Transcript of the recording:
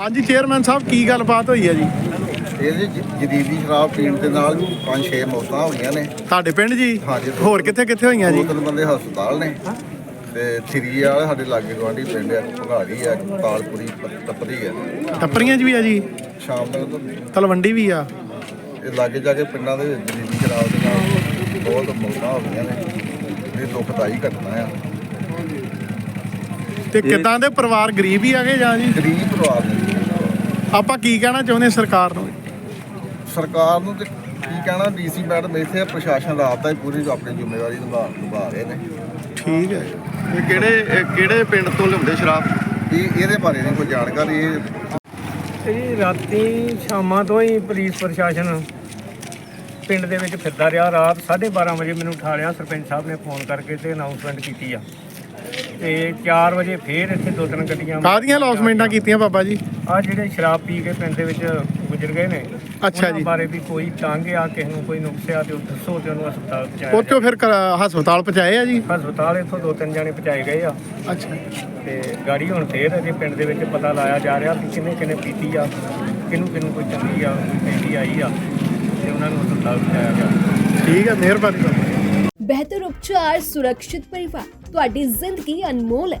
ਹਾਂਜੀ ਚੇਅਰਮੈਨ ਸਾਹਿਬ ਕੀ ਗੱਲਬਾਤ ਹੋਈ ਹੈ ਜੀ? ਇਹਦੇ ਜਦੀਦੀ ਸ਼ਰਾਬ ਪੀਣ ਦੇ ਨਾਲ ਵੀ ਪੰਜ ਛੇ ਮੌਤਾਂ ਹੋਈਆਂ ਨੇ। ਤੁਹਾਡੇ ਪਿੰਡ ਜੀ? ਹਾਂਜੀ। ਹੋਰ ਕਿੱਥੇ ਕਿੱਥੇ ਹੋਈਆਂ ਜੀ? ਬੰਦੇ ਹਸਪਤਾਲ ਨੇ। ਤੇ ਥਰੀ ਵਾਲੇ ਸਾਡੇ ਲਾਗੇ ਗਵਾਂਢੀ ਪਿੰਡ ਆ ਭਗਾੜੀ ਆ ਤਾਲਪੁਰੀ ਪ- ਤਪਦੀ ਆ। ਟੱਪਰੀਆਂ 'ਚ ਵੀ ਆ ਜੀ? ਸ਼ਾਮ ਤੱਕ ਤਾਂ ਤਲਵੰਡੀ ਵੀ ਆ? ਇਹ ਲਾਗੇ ਜਾ ਕੇ ਪਿੰਡਾਂ ਦੇ ਵਿੱਚ ਸ਼ਰਾਬ ਦੇ ਨਾਲ ਬਹੁਤ ਮੌਤਾਂ ਹੋ ਗਈਆਂ ਨੇ ਇਹ ਦੁਖਦਾਈ ਘਟਨਾ ਆ। ਤੇ ਕਿਦਾਂ ਦੇ ਪਰਿਵਾਰ ਗਰੀਬ ਹੀ ਆਗੇ ਜਾਂ ਜੀ? ਗਰੀਬ ਪਰਿਵਾਰ ਨੇ ਆਪਾਂ ਕੀ ਕਹਿਣਾ ਚਾਹੁੰਦੇ ਸਰਕਾਰ ਨੂੰ? ਸਰਕਾਰ ਨੂੰ ਤੇ ਕੀ ਕਹਿਣਾ ਡੀਸੀ ਮੈਡਮ ਇੱਥੇ ਪ੍ਰਸ਼ਾਸਨ ਰਾਤ ਦਾ ਹੀ ਪੂਰੀ ਆਪਣੀ ਜ਼ਿੰਮੇਵਾਰੀ ਨਿਭਾ ਨਿਭਾ ਰਹੇ ਨੇ। ਠੀਕ ਹੈ। ਇਹ ਕਿਹੜੇ ਇਹ ਕਿਹੜੇ ਪਿੰਡ ਤੋਂ ਲਿਆਉਂਦੇ ਸ਼ਰਾਬ? ਇਹ ਇਹਦੇ ਬਾਰੇ ਨਹੀਂ ਕੋਈ ਜਾਣਕਾਰੀ ਇਹ ਇਹ ਰਾਤੀ ਸ਼ਾਮਾਂ ਤੋਂ ਹੀ ਪੁਲਿਸ ਪ੍ਰਸ਼ਾਸਨ ਪਿੰਡ ਦੇ ਵਿੱਚ ਫਿਰਦਾ ਰਿਹਾ। ਰਾਤ 12:30 ਵਜੇ ਮੈਨੂੰ ਉਠਾ ਲਿਆ ਸਰਪੰਚ ਸਾਹਿਬ ਨੇ ਫੋਨ ਕਰਕੇ ਤੇ ਅਨਾਉਂਸਮੈਂਟ ਕੀਤੀ ਆ। ਤੇ 4 ਵਜੇ ਫੇਰ ਇੱਥੇ ਦੋ ਤਿੰਨ ਗੱਡੀਆਂ ਕਾਹਦੀਆਂ ਲੌਸਮੈਂਟਾਂ ਕੀਤੀਆਂ ਬਾਬਾ ਜੀ? ਆ ਜਿਹੜੇ ਸ਼ਰਾਬ ਪੀ ਕੇ ਪਿੰਡ ਦੇ ਵਿੱਚ ਗੁਜ਼ਰ ਗਏ ਨੇ। ਅੱਛਾ ਉਹਨਾਂ ਜੀ। ਬਾਰੇ ਵੀ ਕੋਈ ਤੰਗ ਆ ਕਿਸੇ ਨੂੰ ਕੋਈ ਨੁਕਸ ਆ ਤੇ ਉਹ ਦੱਸੋ ਤੇ ਉਹਨੂੰ ਹਸਪਤਾਲ ਪਹੁੰਚਾਇਆ ਉੱਥੋਂ ਫਿਰ ਹਸਪਤਾਲ ਪਹੁੰਚਾਏ ਆ ਜੀ? ਜਾਏ। ਹਸਪਤਾਲ ਇੱਥੋਂ ਦੋ ਤਿੰਨ ਜਾਣੇ ਪਹੁੰਚਾਏ ਗਏ ਆ। ਅੱਛਾ। ਤੇ ਗਾੜੀ ਹੁਣ ਫੇਰ ਅਜੇ ਪਿੰਡ ਦੇ ਵਿੱਚ ਪਤਾ ਲਾਇਆ ਜਾ ਰਿਹਾ ਕਿ ਕਿੰਨੇ ਕਿੰਨੇ ਪੀਤੀ ਆ ਕਿਹਨੂੰ ਕਿਹਨੂੰ ਕੋਈ ਚੰਗੀ ਆ ਕੋਈ ਪੈਂਦੀ ਆਈ ਆ ਤੇ ਉਹਨਾਂ ਨੂੰ ਹਸਪਤਾਲ ਪਹੁੰਚਾਇਆ ਗਿਆ ਠੀਕ ਹੈ ਮਿਹਰਬਾਨੀ। ਬਿਹਤਰ ਉਪਚਾਰ ਸੁਰੱਖਿਅਤ ਪਰਿਵਾਰ। ਤੁਹਾਡੀ ਜ਼ਿੰਦਗੀ ਅਨਮੋਲ ਹੈ।